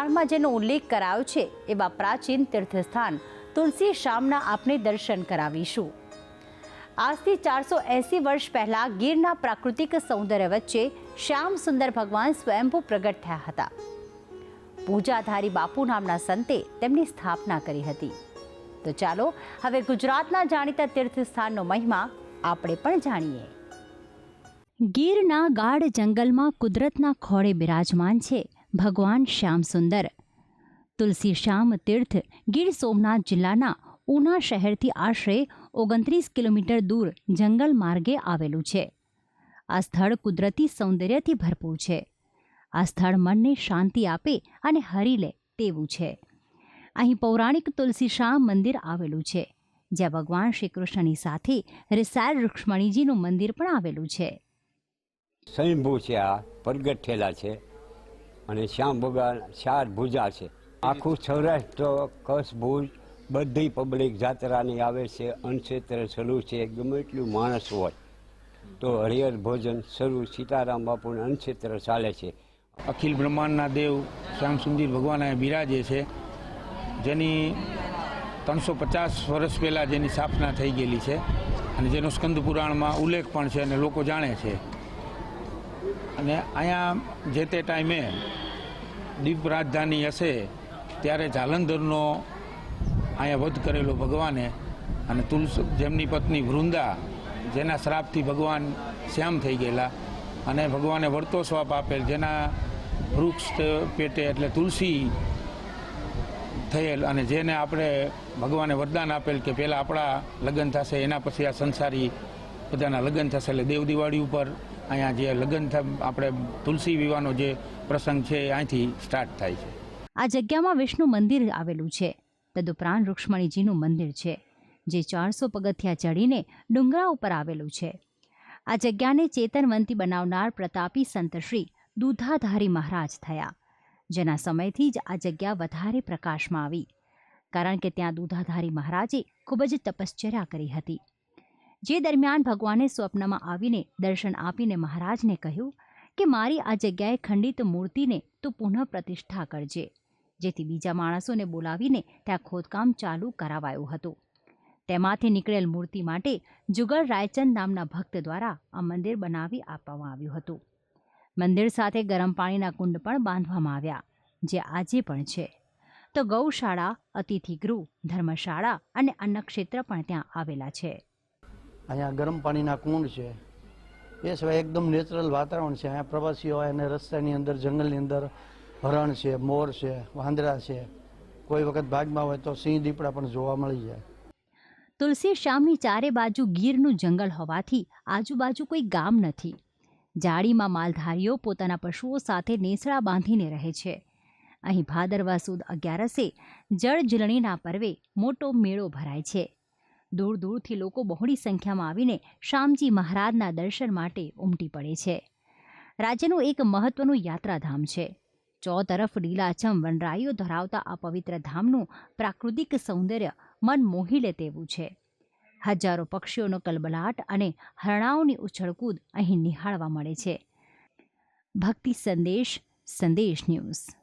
પુરાણમાં જેનો ઉલ્લેખ કરાયો છે, એવા પ્રાચીન તીર્થસ્થાન તુલસી શામના આપને દર્શન કરાવીશું. આજથી ચારસો એંસી વર્ષ પહેલાં ગીરના પ્રાકૃતિક સૌંદર્ય વચ્ચે શ્યામ સુંદર ભગવાન સ્વયંભૂ પ્રગટ થયા હતા. પૂજાધારી બાપુ નામના સંતે તેમની સ્થાપના કરી હતી. તો ચાલો, હવે ગુજરાતના જાણીતા તીર્થસ્થાનનો મહિમા આપણે પણ જાણીએ. ગીરના ગાઢ જંગલમાં કુદરતના ખોળે બિરાજમાન છે. ભગવાન શ્યામ સુંદર. તુલસી શ્યામ તીર્થ ગીર સોમનાથ જિલ્લાના ઉના શહેરથી આશરે ઓગણત્રીસ કિલોમીટર દૂર જંગલ માર્ગે આવેલું છે. આ સ્થળ કુદરતી સૌંદર્યથી ભરપૂર છે. આ સ્થળ મનને શાંતિ આપે અને હરી લે તેવું છે. અહીં પૌરાણિક તુલસી શ્યામ મંદિર આવેલું છે. જ્યાં ભગવાન શ્રી કૃષ્ણની સાથે રિસાર રૂક્ષ્મણીજીનું મંદિર પણ આવેલું છે. સ્વયંભૂ છે આ, પ્રગટ છે. અને શ્યામ ભગવાન ચાર ભુજા છે. આખું સૌરાષ્ટ્ર કચ્છ ભુજ બધી પબ્લિક જાત્રાની આવે છે, અનક્ષેત્ર શરૂ છે, ગમે એટલું માણસ હોય. તો હરિહર ભોજન શરૂ સીતારામ બાપુને અનક્ષેત્ર ચાલે છે. અખિલ બ્રહ્માંડના દેવ શ્યામ સુંદર ભગવાન અહીંયા બિરાજે છે. જેની ત્રણસો પચાસ વર્ષ પહેલાં જેની સ્થાપના થઈ ગયેલી છે. અને જેનો સ્કંદ પુરાણમાં ઉલ્લેખ પણ છે અને લોકો જાણે છે. અને અહીંયા જે તે ટાઈમે દીપ રાજધાની હશે, ત્યારે જાલંધરનો અહીંયા વધ કરેલો ભગવાને અને તુલસ જેમની પત્ની વૃંદા, જેના શ્રાપથી ભગવાન શ્યામ થઈ ગયેલા અને ભગવાને વળતો શ્વાપ આપેલ, જેના વૃક્ષ પેટે એટલે તુલસી થયેલ અને જેને આપણે ભગવાને વરદાન આપેલ કે પહેલાં આપણા લગ્ન થશે, એના પછી આ સંસારી બધાના લગ્ન થશે એટલે દેવ દિવાળી ઉપર અહીંયા જે લગ્ન આપણે તુલસી વિવાહનો જે પ્રસંગ છે, અહીંથી સ્ટાર્ટ થાય છે. આ જગ્યામાં વિષ્ણુ મંદિર આવેલું છે. તદુપરાંત રૂક્ષ્મણીજીનું મંદિર છે, જે ચારસો પગથિયા ચડીને ડુંગરા ઉપર આવેલું છે. આ જગ્યાને ચેતનવંતી બનાવનાર પ્રતાપી સંતશ્રી દૂધાધારી મહારાજ થયા. જેના સમયથી જ આ જગ્યા વધારે પ્રકાશમાં આવી. કારણ કે ત્યાં દૂધાધારી મહારાજે ખૂબ જ તપશ્ચર્યા કરી હતી. જે દરમિયાન ભગવાને સ્વપ્નમાં આવીને દર્શન આપીને મહારાજને કહ્યું કે મારી આ જગ્યાએ ખંડિત મૂર્તિને તું પુનઃ પ્રતિષ્ઠા કરજે. જેથી બીજા માણસોને બોલાવીને ત્યાં ખોદકામ ચાલુ કરાવાયું હતું. તેમાંથી નીકળેલ મૂર્તિ માટે જુગલ રાયચંદ નામના ભક્ત દ્વારા આ મંદિર બનાવી આપવામાં આવ્યું હતું. મંદિર સાથે ગરમ પાણીના કુંડ પણ બાંધવામાં આવ્યા, જે આજે પણ છે. તો ગૌશાળા, અતિથિગૃહ, ધર્મશાળા અને અન્નક્ષેત્ર પણ ત્યાં આવેલા છે. અહીંયા ગરમ પાણીના કુંડ છે. એ સિવાય એકદમ નેચરલ વાતાવરણ છે. અહીંયા પ્રવાસીઓ અને રસ્તાની અંદર, જંગલની અંદર હરણ છે, મોર છે, વાંદરા છે. કોઈ વખત ભાગમાં હોય તો સિંહ દીપડા પણ જોવા મળી જાય. તુલસી શ્યામની ચારે બાજુ ગીરનું જંગલ હોવાથી આજુબાજુ કોઈ ગામ નથી. જાળીમાં માલધારીઓ પોતાના પશુઓ સાથે નેસડા બાંધીને રહે છે. અહીં ભાદરવા સુદ અગિયારસે જળ ઝીલણીના પર્વે મોટો મેળો ભરાય છે. દૂર દૂરથી લોકો બહોળી સંખ્યામાં આવીને શ્યામજી મહારાજના દર્શન માટે ઉમટી પડે છે. રાજ્યનું એક મહત્વનું યાત્રાધામ છે. ચોતરફ લીલાછમ વનરાઈઓ ધરાવતા આ પવિત્ર ધામનું પ્રાકૃતિક સૌંદર્ય મન મોહી લે તેવું છે. હજારો પક્ષીઓનો કલબલાટ અને હરણાઓની ઉછળકૂદ અહીં નિહાળવા મળે છે. ભક્તિ સંદેશ સંદેશ ન્યૂઝ.